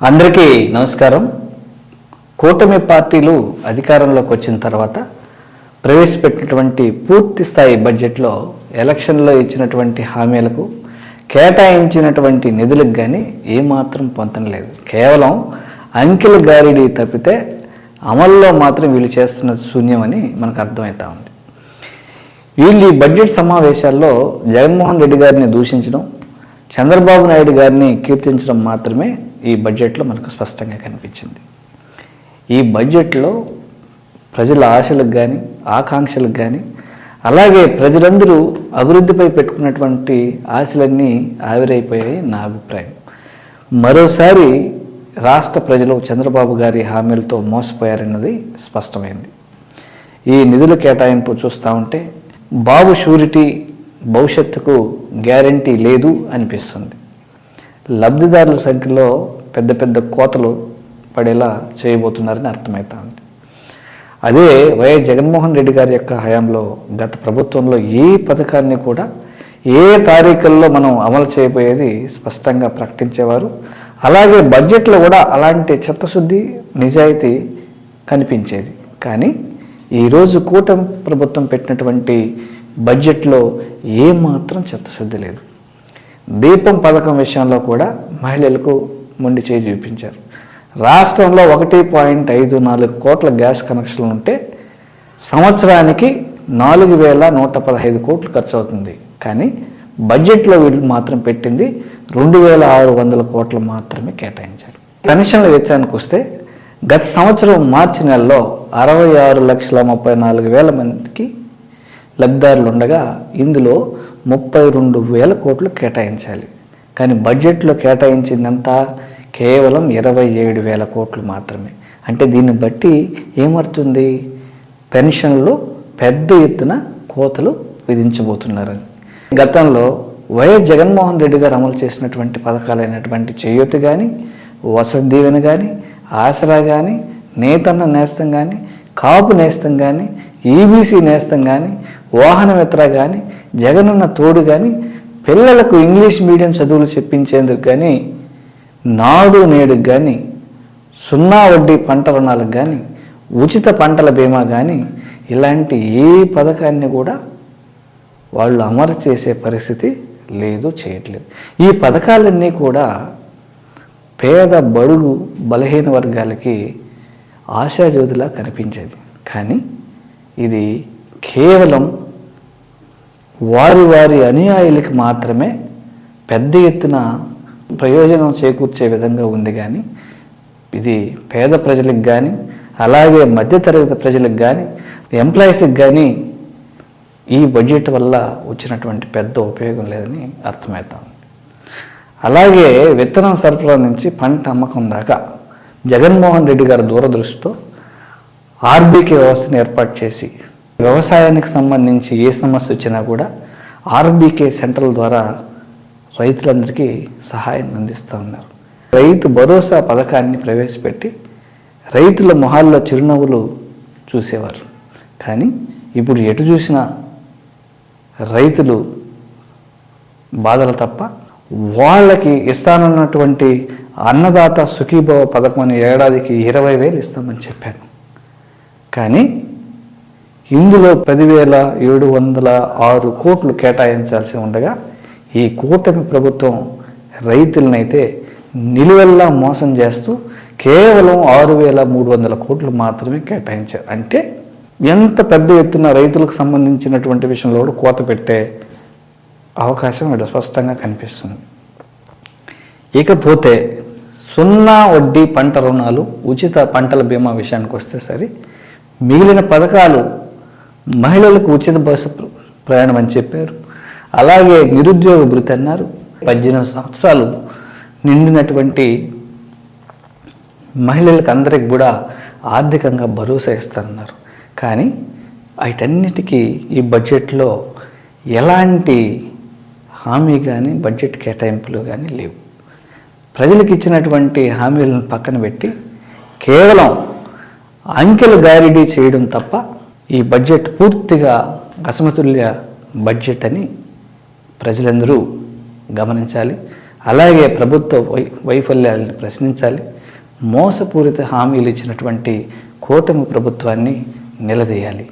అందరికీ నమస్కారం. కూటమి పార్టీలు అధికారంలోకి వచ్చిన తర్వాత ప్రవేశపెట్టినటువంటి పూర్తి స్థాయి బడ్జెట్లో ఎలక్షన్లో ఇచ్చినటువంటి హామీలకు కేటాయించినటువంటి నిధులకు కానీ ఏమాత్రం పొందడం లేదు. కేవలం అంకెల గారిడి తప్పితే అమల్లో మాత్రం వీళ్ళు చేస్తున్న శూన్యమని మనకు అర్థమవుతా ఉంది. వీళ్ళు ఈ బడ్జెట్ సమావేశాల్లో జగన్మోహన్ రెడ్డి గారిని దూషించడం చంద్రబాబు నాయుడు గారిని కీర్తించడం మాత్రమే ఈ బడ్జెట్లో మనకు స్పష్టంగా కనిపించింది. ఈ బడ్జెట్లో ప్రజల ఆశలకు కానీ ఆకాంక్షలకు కానీ అలాగే ప్రజలందరూ అభివృద్ధిపై పెట్టుకున్నటువంటి ఆశలన్నీ ఆవిరైపోయాయి నా అభిప్రాయం. మరోసారి రాష్ట్ర ప్రజలు చంద్రబాబు గారి హామీలతో మోసపోయారన్నది స్పష్టమైంది. ఈ నిధుల కేటాయింపు చూస్తూ ఉంటే బాబు షూరిటీ భవిష్యత్తుకు గ్యారంటీ లేదు అనిపిస్తుంది. లబ్ధిదారుల సంఖ్యలో పెద్ద పెద్ద కోతలు పడేలా చేయబోతున్నారని అర్థమవుతా ఉంది అదే వైఎస్ జగన్మోహన్ రెడ్డి గారి యొక్క హయాంలో గత ప్రభుత్వంలో ఏ పథకాన్ని కూడా ఏ తారీఖుల్లో మనం అమలు చేయబోయేది స్పష్టంగా ప్రకటించేవారు. అలాగే బడ్జెట్లో కూడా అలాంటి చిత్తశుద్ధి నిజాయితీ కనిపించేది. కానీ ఈరోజు కూటమి ప్రభుత్వం పెట్టినటువంటి బడ్జెట్లో ఏమాత్రం చిత్తశుద్ధి లేదు. దీపం పథకం విషయంలో కూడా మహిళలకు మొండి చేయి చూపించారు. రాష్ట్రంలో ఒకటి పాయింట్ ఐదు నాలుగు కోట్ల గ్యాస్ కనెక్షన్లు ఉంటే సంవత్సరానికి నాలుగు వేల నూట పదహైదు కోట్లు ఖర్చు అవుతుంది కానీ బడ్జెట్లో వీళ్ళు మాత్రం పెట్టింది రెండు వేల ఆరు వందల కోట్లు మాత్రమే కేటాయించారు. పెన్షన్ల విషయానికి వస్తే గత సంవత్సరం మార్చి నెలలో అరవై ఆరు లక్షల ముప్పై నాలుగు వేల మందికి లబ్ధిదారులు ఉండగా ఇందులో ముప్పై రెండు వేల కోట్లు కేటాయించాలి. కానీ బడ్జెట్లో కేటాయించిందంతా కేవలం ఇరవై ఏడు వేల కోట్లు మాత్రమే. అంటే దీన్ని బట్టి ఏమవుతుంది పెన్షన్లు పెద్ద ఎత్తున కోతలు విధించబోతున్నారని. గతంలో వైఎస్ జగన్మోహన్ రెడ్డి గారు అమలు చేసినటువంటి పథకాలైనటువంటి చేయూత కానీ వసతి దీవెన కానీ ఆసరా కానీ నేతన్న నేస్తం కానీ కాపు నేస్తం కానీ ఈబీసీ నేస్తం కానీ వాహన మిత్ర కానీ జగనన్న తోడు కానీ పిల్లలకు ఇంగ్లీష్ మీడియం చదువులు చెప్పించేందుకు కానీ నాడు నేడు కానీ సున్నా వడ్డీ పంట రుణాలకు కానీ ఉచిత పంటల బీమా కానీ ఇలాంటి ఏ పథకాన్ని కూడా వాళ్ళు అమలు చేసే పరిస్థితి లేదు చేయట్లేదు. ఈ పథకాలన్నీ కూడా పేద బడుగు బలహీన వర్గాలకి ఆశాజ్యోతిలా కనిపించేది. కానీ ఇది కేవలం వారి వారి అనుయాయులకి మాత్రమే పెద్ద ఎత్తున ప్రయోజనం చేకూర్చే విధంగా ఉంది కానీ ఇది పేద ప్రజలకు కానీ అలాగే మధ్యతరగతి ప్రజలకు కానీ ఎంప్లాయీస్కి కానీ ఈ బడ్జెట్ వల్ల వచ్చినటువంటి పెద్ద ఉపయోగం లేదని అర్థమవుతాం అలాగే విత్తనం సరఫరా నుంచి పంట అమ్మకం దాకా జగన్మోహన్ రెడ్డి గారి దూరదృష్టితో ఆర్బీకే వ్యవస్థను ఏర్పాటు చేసి వ్యవసాయానికి సంబంధించి ఏ సమస్య వచ్చినా కూడా ఆర్బీకే సెంటర్ల ద్వారా రైతులందరికీ సహాయం అందిస్తూ ఉన్నారు. రైతు భరోసా పథకాన్ని ప్రవేశపెట్టి రైతుల మొహాల్లో చిరునవ్వులు చూసేవారు. కానీ ఇప్పుడు ఎటు చూసినా రైతులు బాధలు తప్ప వాళ్ళకి ఇస్తానన్నటువంటి అన్నదాత సుఖీభవ పథకం అని ఏడాదికి ఇరవై వేలు ఇస్తామని చెప్పాను. కానీ ఇందులో పదివేల ఏడు వందల ఆరు కోట్లు కేటాయించాల్సి ఉండగా ఈ కూటమి ప్రభుత్వం రైతులనైతే నిలువెల్లా మోసం చేస్తూ కేవలం ఆరు వేల మూడు వందల కోట్లు మాత్రమే కేటాయించారు. అంటే ఎంత పెద్ద ఎత్తున రైతులకు సంబంధించినటువంటి విషయంలో కూడా కోత పెట్టే అవకాశం ఇక్కడ స్పష్టంగా కనిపిస్తుంది. ఇకపోతే సున్నా వడ్డీ పంట రుణాలు ఉచిత పంటల బీమా విషయానికి వస్తే సరే మిగిలిన పథకాలు మహిళలకు ఉచిత బస్సు ప్రయాణం అని చెప్పారు. అలాగే నిరుద్యోగ భృతి అన్నారు. పద్దెనిమిది సంవత్సరాలు నిండినటువంటి మహిళలకు అందరికి కూడా ఆర్థికంగా భరోసా ఇస్తారన్నారు కానీ వాటన్నిటికీ ఈ బడ్జెట్లో ఎలాంటి హామీ కానీ బడ్జెట్ కేటాయింపులు కానీ లేవు. ప్రజలకు ఇచ్చినటువంటి హామీలను పక్కన పెట్టి కేవలం అంకెలు గారిడీ చేయడం తప్ప ఈ బడ్జెట్ పూర్తిగా అసమతుల్య బడ్జెట్ అని ప్రజలందరూ గమనించాలి. అలాగే ప్రభుత్వ వై వైఫల్యాలను ప్రశ్నించాలి. మోసపూరిత హామీలు ఇచ్చినటువంటి కూటమి ప్రభుత్వాన్ని నిలదీయాలి.